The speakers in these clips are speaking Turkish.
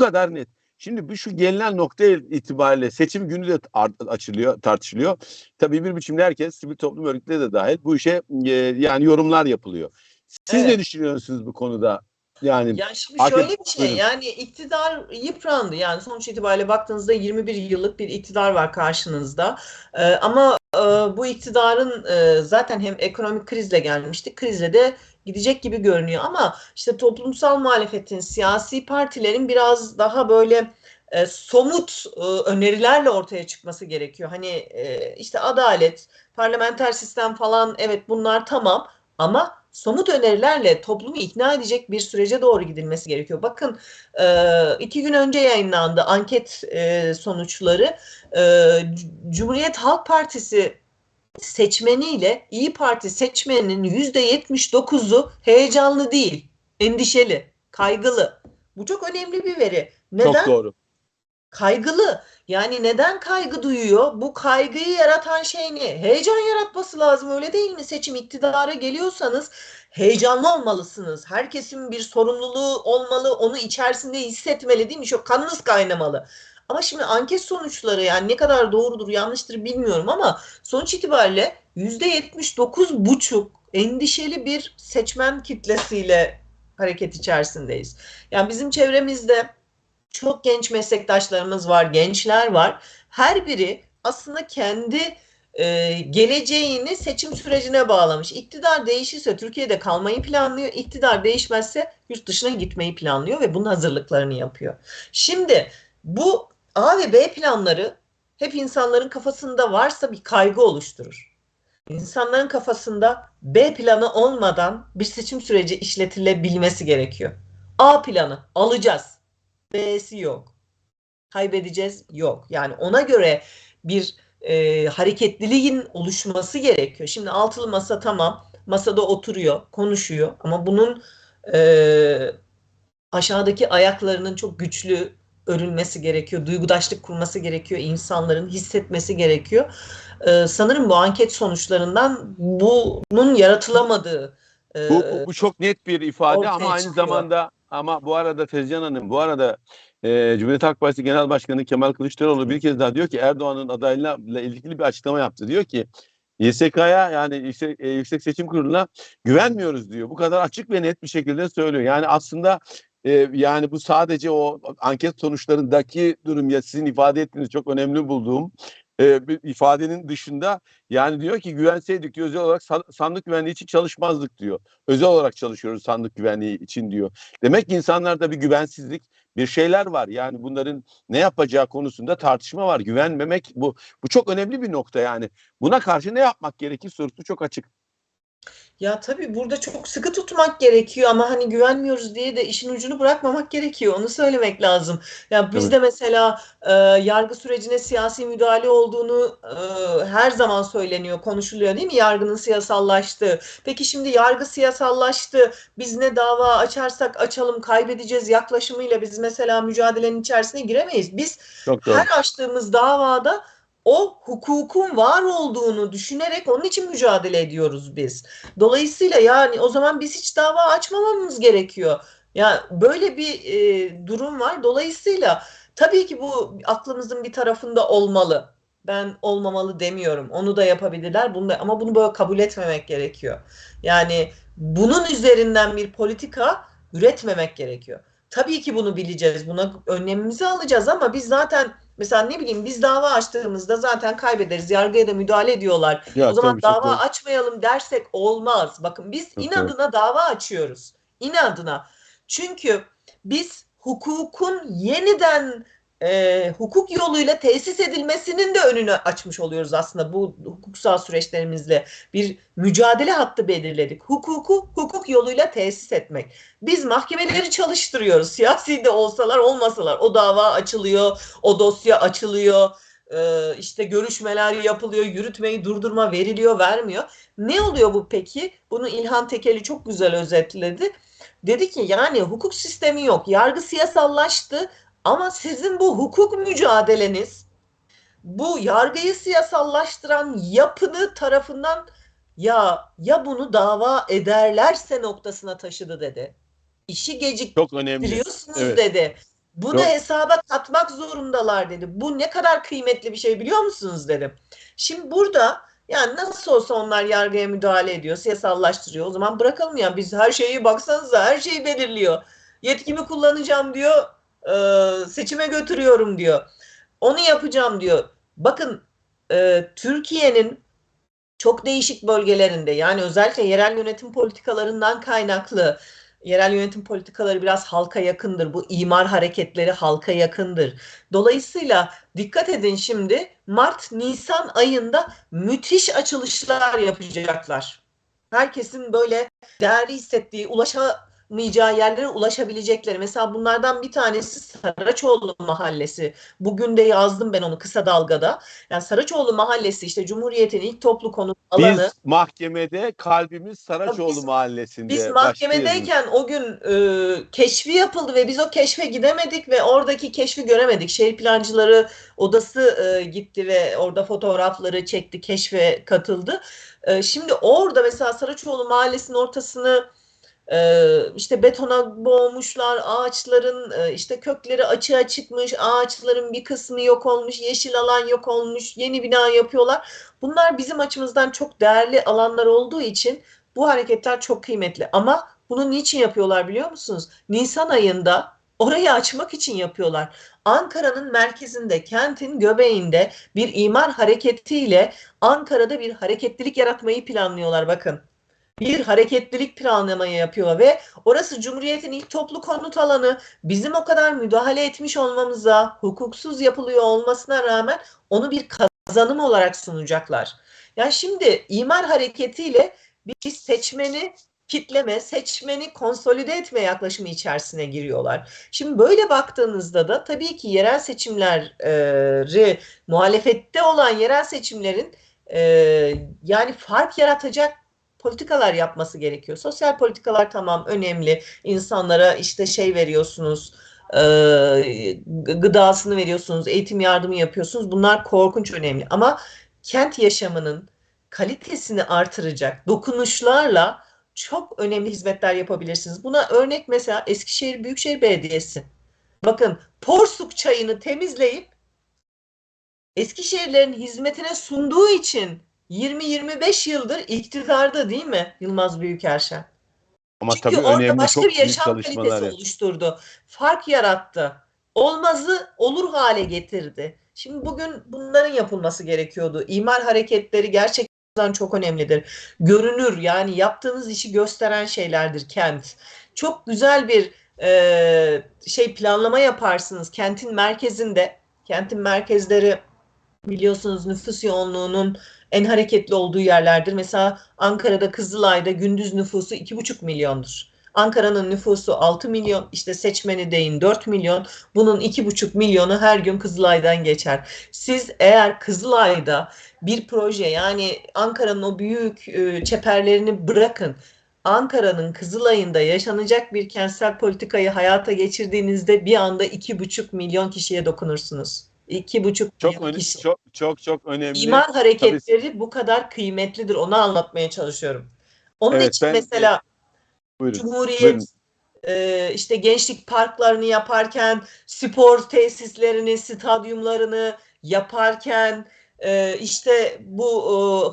kadar net. Şimdi bu şu gelinen nokta itibariyle seçim günü de açılıyor, tartışılıyor. Tabii bir biçimde herkes sivil toplum örgütleri de dahil bu işe e, yani yorumlar yapılıyor. Siz Evet. ne düşünüyorsunuz bu konuda? Yani Ya şimdi şöyle bir şey buyurun. yani iktidar yıprandı yani sonuç itibariyle baktığınızda 21 yıllık bir iktidar var karşınızda Ee, ama e, bu iktidarın e, zaten hem ekonomik krizle gelmişti krizle de gidecek gibi görünüyor ama işte toplumsal muhalefetin siyasi partilerin biraz daha böyle e, somut e, önerilerle ortaya çıkması gerekiyor. Hani e, işte adalet, parlamenter sistem falan evet bunlar tamam ama somut önerilerle toplumu ikna edecek bir sürece doğru gidilmesi gerekiyor. Bakın e, iki gün önce yayınlandı anket e, sonuçları. E, Cumhuriyet Halk Partisi seçmeniyle İyi Parti seçmeninin yüzde 79'u heyecanlı değil, endişeli, kaygılı. Bu çok önemli bir veri. Neden? çok doğru. Kaygılı. Yani neden kaygı duyuyor? Bu kaygıyı yaratan şey ne? Heyecan yaratması lazım öyle değil mi? Seçim iktidara geliyorsanız heyecanlı olmalısınız. Herkesin bir sorumluluğu olmalı, onu içerisinde hissetmeli değil mi? Şu kanınız kaynamalı. Ama şimdi anket sonuçları yani ne kadar doğrudur yanlıştır bilmiyorum ama sonuç itibariyle %79,5 endişeli bir seçmen kitlesiyle hareket içerisindeyiz. Yani bizim çevremizde çok genç meslektaşlarımız var, gençler var. Her biri aslında kendi e, geleceğini seçim sürecine bağlamış. İktidar değişirse Türkiye'de kalmayı planlıyor. İktidar değişmezse yurt dışına gitmeyi planlıyor ve bunun hazırlıklarını yapıyor. Şimdi bu A ve B planları hep insanların kafasında varsa bir kaygı oluşturur. İnsanların kafasında B planı olmadan bir seçim süreci işletilebilmesi gerekiyor. A planı alacağız. B'si yok. Kaybedeceğiz yok. Yani ona göre bir e, hareketliliğin oluşması gerekiyor. Şimdi altılı masa tamam. Masada oturuyor, konuşuyor ama bunun e, aşağıdaki ayaklarının çok güçlü örülmesi gerekiyor. Duygudaşlık kurması gerekiyor. insanların hissetmesi gerekiyor. E, sanırım bu anket sonuçlarından bunun yaratılamadığı e, Bu, bu, çok net bir ifade ama aynı çıkıyor. zamanda ama bu arada Tezcan Hanım bu arada e, Cumhuriyet Halk Partisi Genel Başkanı Kemal Kılıçdaroğlu bir kez daha diyor ki Erdoğan'ın adaylığıyla ilgili bir açıklama yaptı. Diyor ki YSK'ya yani yüksek, e, yüksek Seçim Kurulu'na güvenmiyoruz diyor. Bu kadar açık ve net bir şekilde söylüyor. Yani aslında e, yani bu sadece o anket sonuçlarındaki durum ya sizin ifade ettiğiniz çok önemli bulduğum e, ifadenin dışında yani diyor ki güvenseydik diyor özel olarak san- sandık güvenliği için çalışmazdık diyor. Özel olarak çalışıyoruz sandık güvenliği için diyor. Demek ki insanlarda bir güvensizlik bir şeyler var. Yani bunların ne yapacağı konusunda tartışma var. Güvenmemek bu bu çok önemli bir nokta yani. Buna karşı ne yapmak gerekir sorusu çok açık. Ya tabii burada çok sıkı tutmak gerekiyor ama hani güvenmiyoruz diye de işin ucunu bırakmamak gerekiyor. Onu söylemek lazım. Ya bizde mesela e, yargı sürecine siyasi müdahale olduğunu e, her zaman söyleniyor, konuşuluyor değil mi? Yargının siyasallaştığı. Peki şimdi yargı siyasallaştı. Biz ne dava açarsak açalım kaybedeceğiz yaklaşımıyla biz mesela mücadelenin içerisine giremeyiz. Biz Çok doğru. her açtığımız davada o hukukun var olduğunu düşünerek onun için mücadele ediyoruz biz. Dolayısıyla yani o zaman biz hiç dava açmamamız gerekiyor. Ya böyle bir e, durum var. Dolayısıyla tabii ki bu aklımızın bir tarafında olmalı. Ben olmamalı demiyorum. Onu da yapabilirler. Bunu da, ama bunu böyle kabul etmemek gerekiyor. Yani bunun üzerinden bir politika üretmemek gerekiyor. Tabii ki bunu bileceğiz. Buna önlemimizi alacağız ama biz zaten mesela ne bileyim biz dava açtığımızda zaten kaybederiz. Yargıya da müdahale ediyorlar. Ya, o zaman çok dava doğru. açmayalım dersek olmaz. Bakın biz Çok inadına dava açıyoruz. İnadına. Çünkü biz hukukun yeniden e, hukuk yoluyla tesis edilmesinin de önünü açmış oluyoruz aslında bu hukuksal süreçlerimizle. Bir mücadele hattı belirledik. Hukuku hukuk yoluyla tesis etmek. Biz mahkemeleri çalıştırıyoruz. Siyasi de olsalar olmasalar o dava açılıyor, o dosya açılıyor. e, işte görüşmeler yapılıyor, yürütmeyi durdurma veriliyor, vermiyor. Ne oluyor bu peki? Bunu İlhan Tekeli çok güzel özetledi. Dedi ki yani hukuk sistemi yok. Yargı siyasallaştı ama sizin bu hukuk mücadeleniz bu yargıyı siyasallaştıran yapını tarafından ya ya bunu dava ederlerse noktasına taşıdı dedi. İşi Çok önemli. geciktiriyorsunuz Evet. dedi. Bunu Yok. hesaba katmak zorundalar dedi. Bu ne kadar kıymetli bir şey biliyor musunuz dedim. Şimdi burada yani nasıl olsa onlar yargıya müdahale ediyor, siyasallaştırıyor. O zaman bırakalım ya biz her şeyi baksanıza her şeyi belirliyor. Yetkimi kullanacağım diyor, e, seçime götürüyorum diyor. Onu yapacağım diyor. Bakın e, Türkiye'nin çok değişik bölgelerinde yani özellikle yerel yönetim politikalarından kaynaklı yerel yönetim politikaları biraz halka yakındır. Bu imar hareketleri halka yakındır. Dolayısıyla dikkat edin şimdi Mart Nisan ayında müthiş açılışlar yapacaklar. Herkesin böyle değerli hissettiği, ulaşamayacağı yerlere ulaşabilecekleri. Mesela bunlardan bir tanesi Saraçoğlu Mahallesi. Bugün de yazdım ben onu kısa dalgada. Yani Saraçoğlu Mahallesi işte Cumhuriyet'in ilk toplu konut alanı. Biz mahkemede kalbimiz Saraçoğlu Biz- mahallesinde. Biz mahkemedeyken o gün e, keşfi yapıldı ve biz o keşfe gidemedik ve oradaki keşfi göremedik. Şehir plancıları odası e, gitti ve orada fotoğrafları çekti, keşfe katıldı. E, şimdi orada mesela Saraçoğlu mahallesinin ortasını işte betona boğmuşlar, ağaçların e, işte kökleri açığa çıkmış, ağaçların bir kısmı yok olmuş, yeşil alan yok olmuş, yeni bina yapıyorlar. Bunlar bizim açımızdan çok değerli alanlar olduğu için bu hareketler çok kıymetli ama bunu niçin yapıyorlar biliyor musunuz? Nisan ayında orayı açmak için yapıyorlar. Ankara'nın merkezinde, kentin göbeğinde bir imar hareketiyle Ankara'da bir hareketlilik yaratmayı planlıyorlar bakın. Bir hareketlilik planlamayı yapıyor ve orası Cumhuriyet'in ilk toplu konut alanı. Bizim o kadar müdahale etmiş olmamıza, hukuksuz yapılıyor olmasına rağmen onu bir kazanım olarak sunacaklar. Yani şimdi imar hareketiyle bir seçmeni kitleme, seçmeni konsolide etme yaklaşımı içerisine giriyorlar. Şimdi böyle baktığınızda da tabii ki yerel seçimleri muhalefette olan yerel seçimlerin e, yani fark yaratacak politikalar yapması gerekiyor. Sosyal politikalar tamam önemli. İnsanlara işte şey veriyorsunuz, e, gıdasını veriyorsunuz, eğitim yardımı yapıyorsunuz. Bunlar korkunç önemli. Ama kent yaşamının kalitesini artıracak dokunuşlarla çok önemli hizmetler yapabilirsiniz. Buna örnek mesela Eskişehir Büyükşehir Belediyesi. Bakın Porsuk çayını temizleyip Eskişehirlerin hizmetine sunduğu için 20-25 yıldır iktidarda değil mi Yılmaz Büyükerşen? Ama Çünkü tabii orada önemli başka çok bir yaşam kalitesi çalışmalar. oluşturdu. Fark yarattı. Olmazı olur hale getirdi. Şimdi bugün bunların yapılması gerekiyordu. İmar hareketleri gerçekten çok önemlidir. Görünür yani yaptığınız işi gösteren şeylerdir kent. Çok güzel bir e, şey planlama yaparsınız kentin merkezinde. Kentin merkezleri biliyorsunuz nüfus yoğunluğunun en hareketli olduğu yerlerdir. Mesela Ankara'da Kızılay'da gündüz nüfusu 2,5 milyondur. Ankara'nın nüfusu 6 milyon, işte seçmeni deyin 4 milyon. Bunun 2,5 milyonu her gün Kızılay'dan geçer. Siz eğer Kızılay'da bir proje yani Ankara'nın o büyük e, çeperlerini bırakın. Ankara'nın Kızılay'ında yaşanacak bir kentsel politikayı hayata geçirdiğinizde bir anda 2,5 milyon kişiye dokunursunuz. 2,5 Çok milyon kişi. çok çok çok önemli. İmar hareketleri bu kadar kıymetlidir. Onu anlatmaya çalışıyorum. Onun Evet, için ben- mesela Buyurun. Cumhuriyet buyurun. e, işte gençlik parklarını yaparken, spor tesislerini, stadyumlarını yaparken, e, işte bu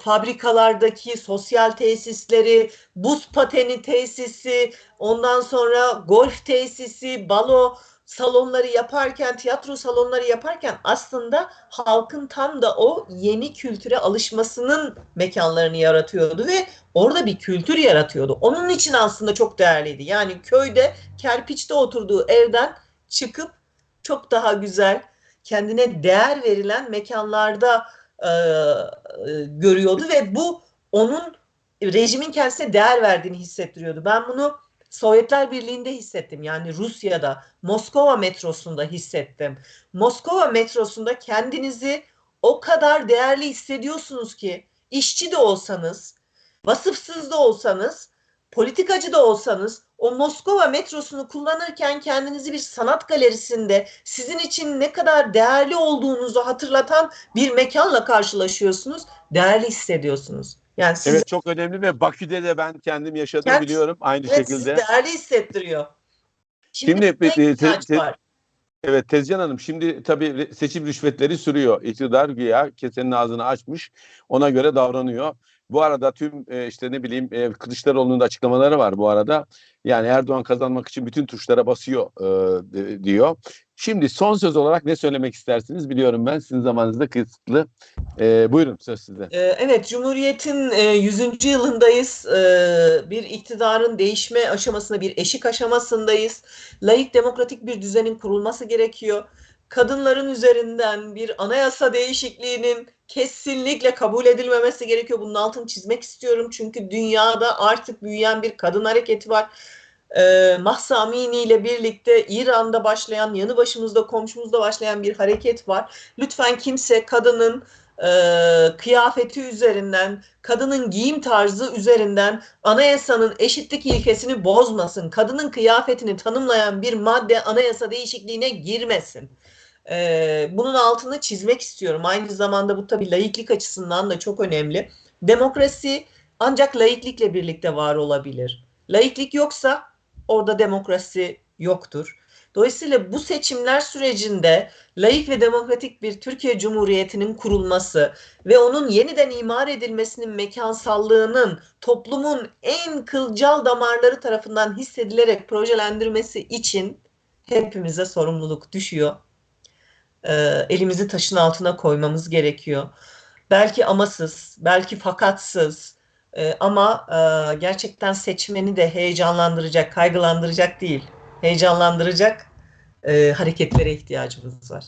e, fabrikalardaki sosyal tesisleri, buz pateni tesisi, ondan sonra golf tesisi, balo salonları yaparken, tiyatro salonları yaparken aslında halkın tam da o yeni kültüre alışmasının mekanlarını yaratıyordu ve orada bir kültür yaratıyordu. Onun için aslında çok değerliydi. Yani köyde kerpiçte oturduğu evden çıkıp çok daha güzel, kendine değer verilen mekanlarda e, görüyordu ve bu onun rejimin kendisine değer verdiğini hissettiriyordu. Ben bunu Sovyetler Birliği'nde hissettim. Yani Rusya'da, Moskova metrosunda hissettim. Moskova metrosunda kendinizi o kadar değerli hissediyorsunuz ki işçi de olsanız, vasıfsız da olsanız, politikacı da olsanız o Moskova metrosunu kullanırken kendinizi bir sanat galerisinde sizin için ne kadar değerli olduğunuzu hatırlatan bir mekanla karşılaşıyorsunuz. Değerli hissediyorsunuz. Yani siz Evet çok önemli ve Bakü'de de ben kendim yaşadım Kent- biliyorum aynı Evet, şekilde. değerli hissettiriyor. Şimdi, Şimdi, te- te- var. Evet Tezcan Hanım şimdi tabii seçim rüşvetleri sürüyor. İktidar güya kesenin ağzını açmış ona göre davranıyor. Bu arada tüm e, işte ne bileyim e, Kılıçdaroğlu'nun da açıklamaları var bu arada. Yani Erdoğan kazanmak için bütün tuşlara basıyor e, diyor. Şimdi son söz olarak ne söylemek istersiniz biliyorum ben sizin zamanınız da kısıtlı. E, buyurun söz sizde. Ee, Evet, Cumhuriyet'in e, 100. yılındayız. Ee, Bir iktidarın değişme aşamasında, bir eşik aşamasındayız. Layık demokratik bir düzenin kurulması gerekiyor. Kadınların üzerinden bir anayasa değişikliğinin kesinlikle kabul edilmemesi gerekiyor. Bunun altını çizmek istiyorum. Çünkü dünyada artık büyüyen bir kadın hareketi var. Ee, Mahsa Amini ile birlikte İran'da başlayan, yanı başımızda, komşumuzda başlayan bir hareket var. Lütfen kimse kadının e, kıyafeti üzerinden, kadının giyim tarzı üzerinden anayasanın eşitlik ilkesini bozmasın. Kadının kıyafetini tanımlayan bir madde anayasa değişikliğine girmesin. E, bunun altını çizmek istiyorum. Aynı zamanda bu tabii laiklik açısından da çok önemli. Demokrasi ancak laiklikle birlikte var olabilir. Laiklik yoksa orada demokrasi yoktur. Dolayısıyla bu seçimler sürecinde laik ve demokratik bir Türkiye Cumhuriyeti'nin kurulması ve onun yeniden imar edilmesinin mekansallığının toplumun en kılcal damarları tarafından hissedilerek projelendirmesi için hepimize sorumluluk düşüyor. Ee, elimizi taşın altına koymamız gerekiyor. Belki amasız, belki fakatsız e, ama e, gerçekten seçmeni de heyecanlandıracak, kaygılandıracak değil, heyecanlandıracak e, hareketlere ihtiyacımız var.